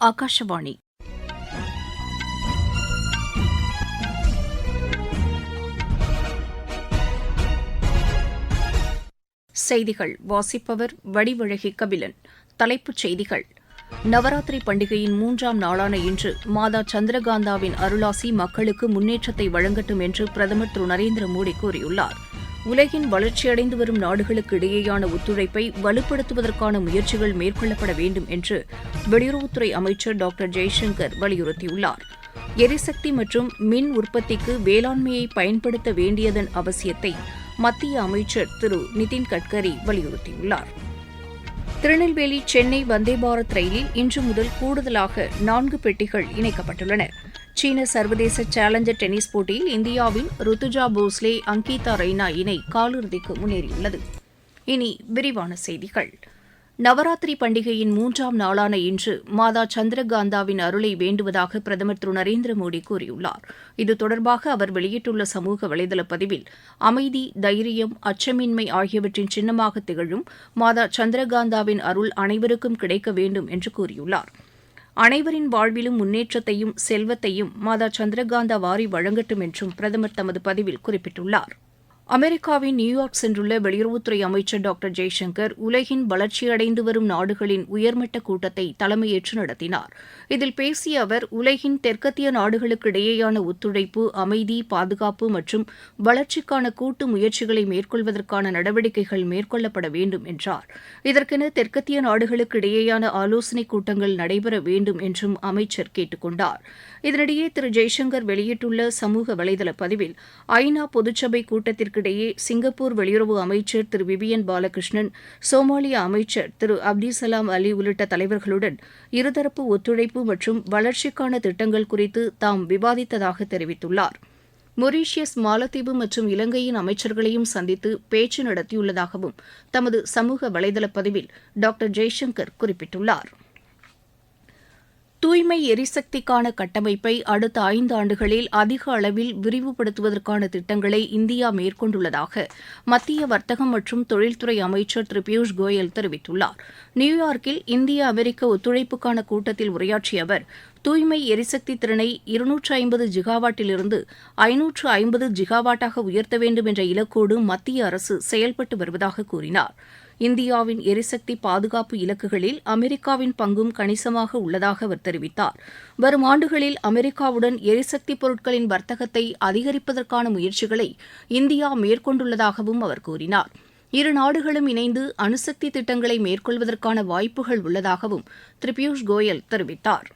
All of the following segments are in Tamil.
ஆகாஷவாணி செய்திகள். வாசிப்பவர் வடிவழகி கபிலன். தலைப்புச் செய்திகள். நவராத்திரி பண்டிகையின் மூன்றாம் நாளான இன்று மாதா சந்திரகாந்தாவின் அருளாசி மக்களுக்கு முன்னேற்றத்தை வழங்கட்டும் என்று பிரதமர் திரு நரேந்திர மோடி கூறியுள்ளார். உலகின் வளர்ச்சியடைந்து வரும் நாடுகளுக்கு இடையேயான ஒத்துழைப்பை வலுப்படுத்துவதற்கான முயற்சிகள் மேற்கொள்ளப்பட வேண்டும் என்று வெளியுறவுத்துறை அமைச்சர் டாக்டர் ஜெய்சங்கர் வலியுறுத்தியுள்ளார். எரிசக்தி மற்றும் மின் உற்பத்திக்கு வேளாண்மையை பயன்படுத்த வேண்டியதன் அவசியத்தை மத்திய அமைச்சர் திரு நிதின் கட்கரி வலியுறுத்தியுள்ளார். திருநெல்வேலி சென்னை வந்தே பாரத் ரயிலில் இன்று முதல் கூடுதலாக நான்கு பெட்டிகள் இணைக்கப்பட்டுள்ளன. சீன சர்வதேச சேலஞ்சர் டென்னிஸ் போட்டியில் இந்தியாவின் ருத்துஜா போஸ்லே அங்கிதா ரெய்னா இணை காலிறுதிக்கு முன்னேறியுள்ளது. இனி விரிவான செய்திகள். நவராத்திரி பண்டிகையின் மூன்றாம் நாளான இன்று மாதா சந்திரகாந்தாவின் அருளை வேண்டுவதாக பிரதமர் திரு நரேந்திர மோடி கூறியுள்ளார். இது தொடர்பாக அவர் வெளியிட்டுள்ள சமூக வலைதள பதிவில் அமைதி தைரியம் அச்சமின்மை ஆகியவற்றின் சின்னமாக திகழும் மாதா சந்திரகாந்தாவின் அருள் அனைவருக்கும் கிடைக்க வேண்டும் என்று கூறியுள்ளார். அனைவரின் வாழ்விலும் முன்னேற்றத்தையும் செல்வத்தையும் மாதா சந்திரகாந்தா வாரி வழங்கட்டும் என்றும் பிரதமர் தமது பதிவில் குறிப்பிட்டுள்ளார். அமெரிக்காவின் நியூயார்க் சென்றுள்ள வெளியுறவுத்துறை அமைச்சர் டாக்டர் ஜெய்சங்கர் உலகின் வளர்ச்சியடைந்து வரும் நாடுகளின் உயர்மட்ட கூட்டத்தை தலைமையேற்று நடத்தினார். இதில் பேசிய அவர் உலகின் தெற்கத்திய நாடுகளுக்கு இடையேயான ஒத்துழைப்பு அமைதி பாதுகாப்பு மற்றும் வளர்ச்சிக்கான கூட்டு முயற்சிகளை மேற்கொள்வதற்கான நடவடிக்கைகள் மேற்கொள்ளப்பட வேண்டும் என்றார். இதற்கென தெற்கத்திய நாடுகளுக்கு இடையேயான ஆலோசனைக் கூட்டங்கள் நடைபெற வேண்டும் என்றும் அமைச்சர் கேட்டுக் கொண்டார். இதனிடையே திரு. ஜெய்சங்கர் வெளியிட்டுள்ள சமூக வலைதள பதிவில் ஐநா பொதுச்சபை கூட்டத்திற்கிடையே சிங்கப்பூர் வெளியுறவு அமைச்சர் திரு. விவியன் பாலகிருஷ்ணன் சோமாலிய அமைச்சர் திரு. அப்டிசலாம் அலி உள்ளிட்ட தலைவர்களுடன் இருதரப்பு ஒத்துழைப்பு மற்றும் வளர்ச்சிக்கான திட்டங்கள் குறித்து தாம் விவாதித்ததாக தெரிவித்துள்ளார். மொரீஷியஸ் மாலத்தீவு மற்றும் இலங்கையின் அமைச்சர்களையும் சந்தித்து பேச்சு நடத்தியுள்ளதாகவும் தமது சமூக வலைதள பதிவில் டாக்டர் ஜெய்சங்கர் குறிப்பிட்டுள்ளார். தூய்மை எரிசக்திக்கான கட்டமைப்பை அடுத்த ஐந்து ஆண்டுகளில் அதிக அளவில் விரிவுபடுத்துவதற்கான திட்டங்களை இந்தியா மேற்கொண்டுள்ளதாக மத்திய வர்த்தகம் மற்றும் தொழில்துறை அமைச்சர் திரு பியூஷ் கோயல் தெரிவித்துள்ளார். நியூயார்க்கில் இந்திய அமெரிக்க ஒத்துழைப்புக்கான கூட்டத்தில் உரையாற்றிய அவர் தூய்மை எரிசக்தி திறனை இருநூற்று ஐம்பது ஜிகாவாட்டிலிருந்து ஐநூற்று ஐம்பது ஜிகாவாட்டாக உயர்த்த வேண்டும் என்ற இலக்கோடு மத்திய அரசு செயல்பட்டு வருவதாக கூறினார். இந்தியாவின் எரிசக்தி பாதுகாப்பு இலக்குகளில் அமெரிக்காவின் பங்கும் கணிசமாக உள்ளதாக அவர் தெரிவித்தார். வரும் ஆண்டுகளில் அமெரிக்காவுடன் எரிசக்தி பொருட்களின் வர்த்தகத்தை அதிகரிப்பதற்கான முயற்சிகளை இந்தியா மேற்கொண்டுள்ளதாகவும் அவர் கூறினார். இரு நாடுகளும் இணைந்து அணுசக்தி திட்டங்களை மேற்கொள்வதற்கான வாய்ப்புகள் உள்ளதாகவும் திரு பியூஷ் கோயல் தெரிவித்தார்.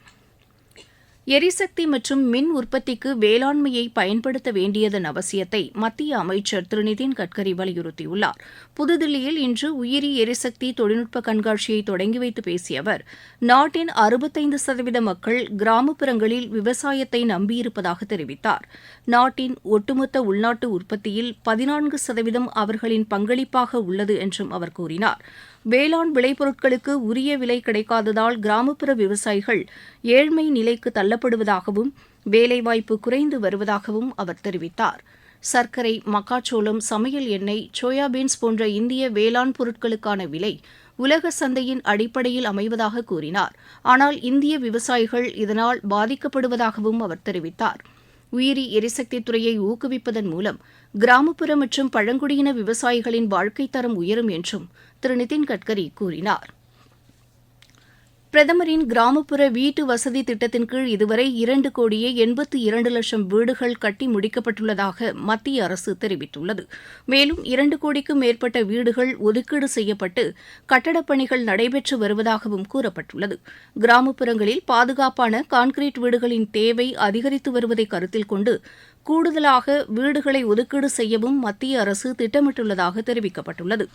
எரிசக்தி மற்றும் மின் உற்பத்திக்கு வேளாண்மையை பயன்படுத்த வேண்டியதன் அவசியத்தை மத்திய அமைச்சர் திரு நிதின் கட்கரி வலியுறுத்தியுள்ளார். புதுதில்லியில் இன்று உயிரி எரிசக்தி தொழில்நுட்ப கண்காட்சியை தொடங்கி வைத்து பேசிய அவர் நாட்டின் அறுபத்தைந்து சதவீத மக்கள் கிராமப்புறங்களில் விவசாயத்தை நம்பியிருப்பதாக தெரிவித்தார். நாட்டின் ஒட்டுமொத்த உள்நாட்டு உற்பத்தியில் பதினான்கு சதவீதம் அவர்களின் பங்களிப்பாக உள்ளது என்றும் அவர் கூறினார். வேளாண் விளைபொருட்களுக்கு உரிய விலை கிடைக்காததால் கிராமப்புற விவசாயிகள் ஏழ்மை நிலைக்கு தள்ளப்படுவதாகவும் வேலைவாய்ப்பு குறைந்து வருவதாகவும் அவர் தெரிவித்தார். சர்க்கரை மக்காச்சோளம் சமையல் எண்ணெய் சோயாபீன்ஸ் போன்ற இந்திய வேளாண் பொருட்களுக்கான விலை உலக சந்தையின் அடிப்படையில் அமைவதாக கூறினார். ஆனால் இந்திய விவசாயிகள் இதனால் பாதிக்கப்படுவதாகவும் அவர் தெரிவித்தார். உயிரி எரிசக்தி துறையை ஊக்குவிப்பதன் மூலம் கிராமப்புற மற்றும் பழங்குடியின விவசாயிகளின் வாழ்க்கைத் தரம் உயரும் என்றும் திரு நிதின் கட்கரி கூறினார். பிரதமரின் கிராமப்புற வீட்டு வசதி திட்டத்தின் கீழ் இதுவரை இரண்டு கோடியே எண்பத்தி இரண்டு லட்சம் வீடுகள் கட்டி முடிக்கப்பட்டுள்ளதாக மத்திய அரசு தெரிவித்துள்ளது. மேலும் இரண்டு கோடிக்கும் மேற்பட்ட வீடுகள் ஒதுக்கீடு செய்யப்பட்டு கட்டடப் பணிகள் நடைபெற்று வருவதாகவும் கூறப்பட்டுள்ளது. கிராமப்புறங்களில் பாதுகாப்பான கான்கிரீட் வீடுகளின் தேவை அதிகரித்து வருவதை கருத்தில் கொண்டு கூடுதலாக வீடுகளை ஒதுக்கீடு செய்யவும் மத்திய அரசு திட்டமிட்டுள்ளதாக தெரிவிக்கப்பட்டுள்ளது.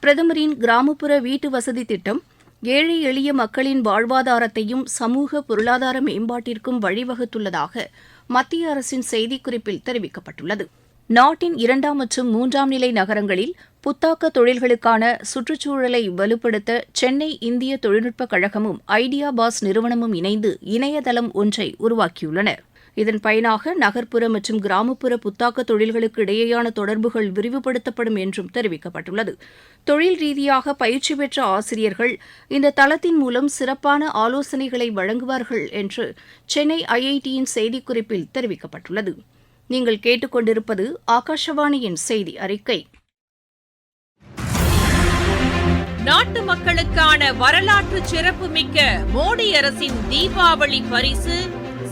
பிரதமரின் கிராமப்புற வீட்டு வசதி திட்டம் ஏழை எளிய மக்களின் வாழ்வாதாரத்தையும் சமூக பொருளாதார மேம்பாட்டிற்கும் வழிவகுத்துள்ளதாக மத்திய அரசின் செய்திக்குறிப்பில் தெரிவிக்கப்பட்டுள்ளது. நாட்டின் இரண்டாம் மற்றும் மூன்றாம் நிலை நகரங்களில் புத்தாக்க தொழில்களுக்கான சுற்றுச்சூழலை வலுப்படுத்த சென்னை இந்திய தொழில்நுட்பக் கழகமும் ஐடியா பாஸ் நிறுவனமும் இணைந்து இணையதளம் ஒன்றை உருவாக்கியுள்ளனா். இதன் பயனாக நகர்ப்புற மற்றும் கிராமப்புற புத்தாக்க தொழில்களுக்கு இடையேயான தொடர்புகள் விரிவுபடுத்தப்படும் என்றும் தெரிவிக்கப்பட்டுள்ளது. தொழில் ரீதியாக பயிற்சி பெற்ற ஆசிரியர்கள் இந்த தளத்தின் மூலம் சிறப்பான ஆலோசனைகளை வழங்குவார்கள் என்று சென்னை ஐஐடியின் செய்திக்குறிப்பில் தெரிவிக்கப்பட்டுள்ளது. நீங்கள் கேட்டுக்கொண்டிருப்பது ஆகாஷவாணியின் செய்தி அறிக்கை. நாட்டு மக்களுக்கான வரலாற்று சிறப்புமிக்க மோடி அரசின் தீபாவளி பரிசு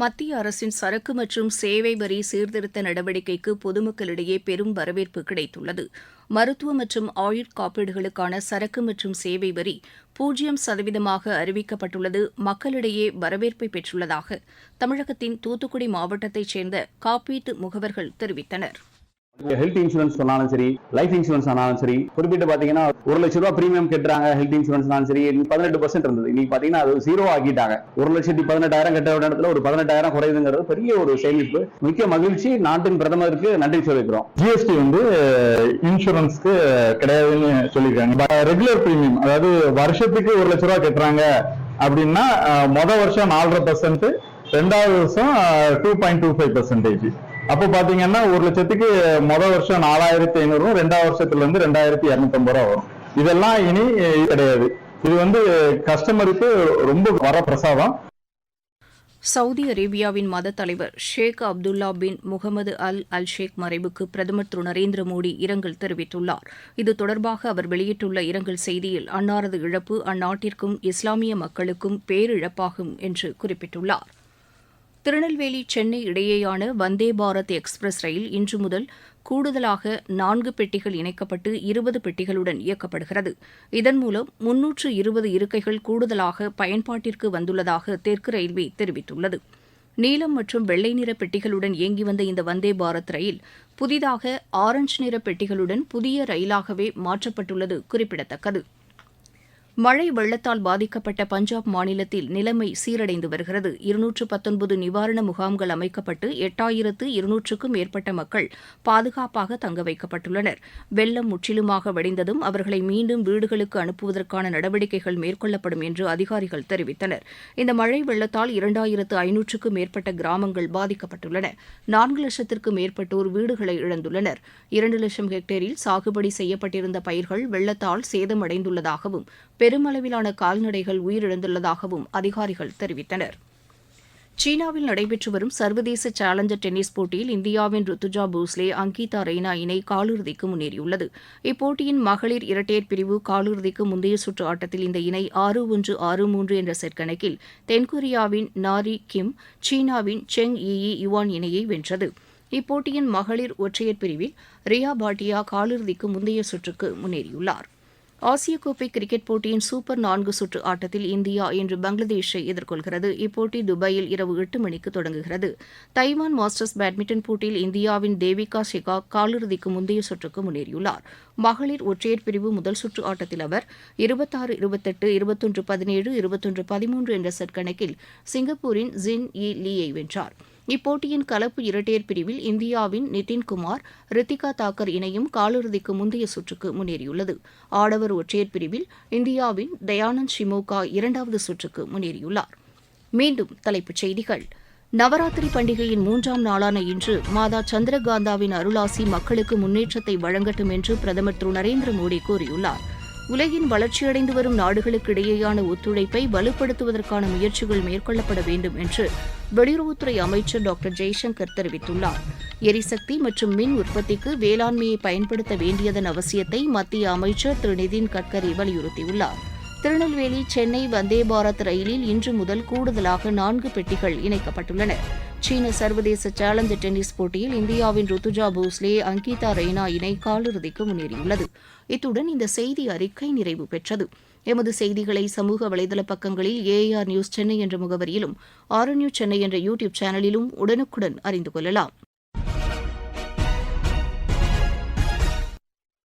மத்திய அரசின் சரக்கு மற்றும் சேவை வரி சீர்திருத்த நடவடிக்கைக்கு பொதுமக்களிடையே பெரும் வரவேற்பு கிடைத்துள்ளது. மருத்துவ மற்றும் ஆயுட் காப்பீடுகளுக்கான சரக்கு மற்றும் சேவை வரி பூஜ்ஜியம் சதவீதமாக அறிவிக்கப்பட்டுள்ளது. மக்களிடையே வரவேற்பை பெற்றுள்ளதாக தமிழகத்தின் தூத்துக்குடி மாவட்டத்தைச் சேர்ந்த காப்பீட்டு முகவர்கள் தெரிவித்தனர். ஹெல்த் இன்சூரன்ஸ் சொன்னாலும் சரி லைஃப் இன்சூரன்ஸ் ஆனாலும் சரி குறிப்பிட்டு பாத்தீங்கன்னா ஒரு லட்ச ரூபாய் பிரீமியம் கட்டுறாங்க ஹெல்த் இன்சூரன்ஸ்னாலும் சரி பதினெட்டு பர்சன்ட் இருந்தது. இன்னைக்கு பாத்தீங்கன்னா அது ஜீரோ ஆக்கிட்டாங்க. ஒரு லட்சத்தி பதினெட்டாயிரம் கட்ட வேண்டிய இடத்துல ஒரு பதினெட்டாயிரம் குறையுதுங்கிறது பெரிய ஒரு சேமிப்பு. மிக்க மகிழ்ச்சி. நாட்டின் பிரதமருக்கு நன்றி சொல்லிக்கிறோம். ஜிஎஸ்டி வந்து இன்சூரன்ஸ்க்கு கிடையாதுன்னு சொல்லியிருக்காங்க. ரெகுலர் பிரீமியம் அதாவது வருஷத்துக்கு ஒரு லட்ச ரூபா கட்டுறாங்க அப்படின்னா மொத வருஷம் நாலரை பர்சன்ட் ரெண்டாவது வருஷம் two point two five percentage அப்போ பாத்தீங்கன்னா ஒரு லட்சத்துக்கு மொத வருஷம் நாலாயிரத்தி ஐநூறு ரெண்டாவது வருஷத்துல இருந்து ரெண்டாயிரத்தி இருநூத்தம்பது ரூபா வரும். இதெல்லாம் இனி கிடையாது. இது வந்து கஸ்டமருக்கு ரொம்ப வர பிரசாதம். சவுதி அரேபியாவின் மத தலைவர் ஷேக் அப்துல்லா பின் முகமது அல் அல் ஷேக் மறைவுக்கு பிரதமர் திரு நரேந்திர மோடி இரங்கல் தெரிவித்துள்ளார். இது தொடர்பாக அவர் வெளியிட்டுள்ள இரங்கல் செய்தியில் அன்னாரது இழப்பு அந்நாட்டிற்கும் இஸ்லாமிய மக்களுக்கும் பேரிழப்பாகும் என்று குறிப்பிட்டுள்ளார். திருநெல்வேலி சென்னை இடையேயான வந்தே பாரத் எக்ஸ்பிரஸ் ரயில் இன்று முதல் கூடுதலாக நான்கு பெட்டிகள் இணைக்கப்பட்டு இருபது பெட்டிகளுடன் இயக்கப்படுகிறது. இதன் மூலம் முன்னூற்று இருபது இருக்கைகள் கூடுதலாக பயன்பாட்டிற்கு வந்துள்ளதாக தெற்கு ரயில்வே தெரிவித்துள்ளது. நீலம் மற்றும் வெள்ளை நிற பெட்டிகளுடன் இயங்கி வந்த இந்த வந்தே பாரத் ரயில் புதிதாக ஆரஞ்சு நிற பெட்டிகளுடன் புதிய ரயிலாகவே மாற்றப்பட்டுள்ளது குறிப்பிடத்தக்கது. மழை வெள்ளத்தால் பாதிக்கப்பட்ட பஞ்சாப் மாநிலத்தில் நிலைமை சீரடைந்து வருகிறது. இருநூற்று பத்தொன்பது நிவாரண முகாம்கள் அமைக்கப்பட்டு எட்டாயிரத்து இருநூற்றுக்கும் மேற்பட்ட மக்கள் பாதுகாப்பாக தங்க வைக்கப்பட்டுள்ளனர். வெள்ளம் முற்றிலுமாக வடிந்ததும் அவர்களை மீண்டும் வீடுகளுக்கு அனுப்புவதற்கான நடவடிக்கைகள் மேற்கொள்ளப்படும் என்று அதிகாரிகள் தெரிவித்தனர். இந்த மழை வெள்ளத்தால் இரண்டாயிரத்து ஐநூற்றுக்கும் மேற்பட்ட கிராமங்கள் பாதிக்கப்பட்டுள்ளன. நான்கு லட்சத்திற்கும் மேற்பட்டோர் வீடுகளை இழந்துள்ளனர். இரண்டு லட்சம் ஹெக்டேரில் சாகுபடி செய்யப்பட்டிருந்த பயிர்கள் வெள்ளத்தால் சேதமடைந்துள்ளதாகவும் பெருமளவிலான கால்நடைகள் உயிரிழந்துள்ளதாகவும் அதிகாரிகள் தெரிவித்தனர். சீனாவில் நடைபெற்று வரும் சர்வதேச சேலஞ்சர் டென்னிஸ் போட்டியில் இந்தியாவின் ருத்துஜா போஸ்லே அங்கிதா ரெய்னா இணை காலிறுதிக்கு முன்னேறியுள்ளது. இப்போட்டியின் மகளிர் இரட்டையர் பிரிவு காலிறுதிக்கு முந்தைய சுற்று ஆட்டத்தில் இந்த இணை ஆறு ஒன்று ஆறு மூன்று என்ற செட் கணக்கில் தென்கொரியாவின் நாரி கிம் சீனாவின் செங் ஈ யுவான் இணையை வென்றது. இப்போட்டியின் மகளிர் ஒற்றையர் பிரிவில் ரியா பாட்டியா காலிறுதிக்கு முந்தைய சுற்றுக்கு முன்னேறியுள்ளார். ஆசிய கோப்பை கிரிக்கெட் போட்டியின் சூப்பர் நான்கு சுற்று ஆட்டத்தில் இந்தியா இன்று பங்களாதேஷை எதிர்கொள்கிறது. இப்போட்டி துபாயில் இரவு எட்டு மணிக்கு தொடங்குகிறது. தைவான் மாஸ்டர்ஸ் பேட்மிண்டன் போட்டியில் இந்தியாவின் தேவிகா ஷெகாக் காலிறுதிக்கு முந்தைய சுற்றுக்கு முன்னேறியுள்ளார். மகளிர் ஒற்றையர் பிரிவு முதல் சுற்று ஆட்டத்தில் அவர் இருபத்தாறு இருபத்தெட்டு இருபத்தொன்று பதினேழு இருபத்தொன்று பதிமூன்று என்ற செட் கணக்கில் சிங்கப்பூரின் ஜின் இ லீயை வென்றார். இப்போட்டியின் கலப்பு இரட்டையர் பிரிவில் இந்தியாவின் நிதின்குமார் ரித்திகா தாக்கர் இணையும் காலிறுதிக்கு முந்தைய சுற்றுக்கு முன்னேறியுள்ளது. ஆடவர் ஒற்றையர் பிரிவில் இந்தியாவின் தயானந்த் ஷிமோகா இரண்டாவது சுற்றுக்கு முன்னேறியுள்ளார். மீண்டும் தலைப்புச் செய்திகள். நவராத்திரி பண்டிகையின் மூன்றாம் நாளான இன்று மாதா சந்திரகாந்தாவின் அருளாசி மக்களுக்கு முன்னேற்றத்தை வழங்கட்டும் என்று பிரதமர் திரு நரேந்திர மோடி கூறியுள்ளார். உலகின் வளர்ச்சியடைந்து வரும் நாடுகளுக்கு இடையேயான ஒத்துழைப்பை வலுப்படுத்துவதற்கான முயற்சிகள் மேற்கொள்ளப்பட வேண்டும் என்று வெளியுறவுத்துறை அமைச்சர் டாக்டர் ஜெய்சங்கர் தெரிவித்துள்ளார். எரிசக்தி மற்றும் மின் உற்பத்திக்கு வேளாண்மையை பயன்படுத்த வேண்டியதன் அவசியத்தை மத்திய அமைச்சர் திரு நிதின் கட்கரி வலியுறுத்தியுள்ளார். திருநெல்வேலி சென்னை வந்தே பாரத் ரயிலில் இன்று முதல் கூடுதலாக நான்கு பெட்டிகள் இணைக்கப்பட்டுள்ளன. சீன சர்வதேச சேலஞ்சர் டென்னிஸ் போட்டியில் இந்தியாவின் ருத்துஜா போஸ்லே அங்கிதா ரெய்னா இணை காலிறுதிக்கு முன்னேறியுள்ளது. இத்துடன் இந்த செய்தி அறிக்கை நிறைவு பெற்றது. எமது செய்திகளை சமூக வலைதள பக்கங்களில் ஏஆர் நியூஸ் சென்னை என்ற முகவரியிலும் ஆர் நியூஸ் சென்னை என்ற யூடியூப் சேனலிலும் உடனுக்குடன் அறிந்து கொள்ளலாம்.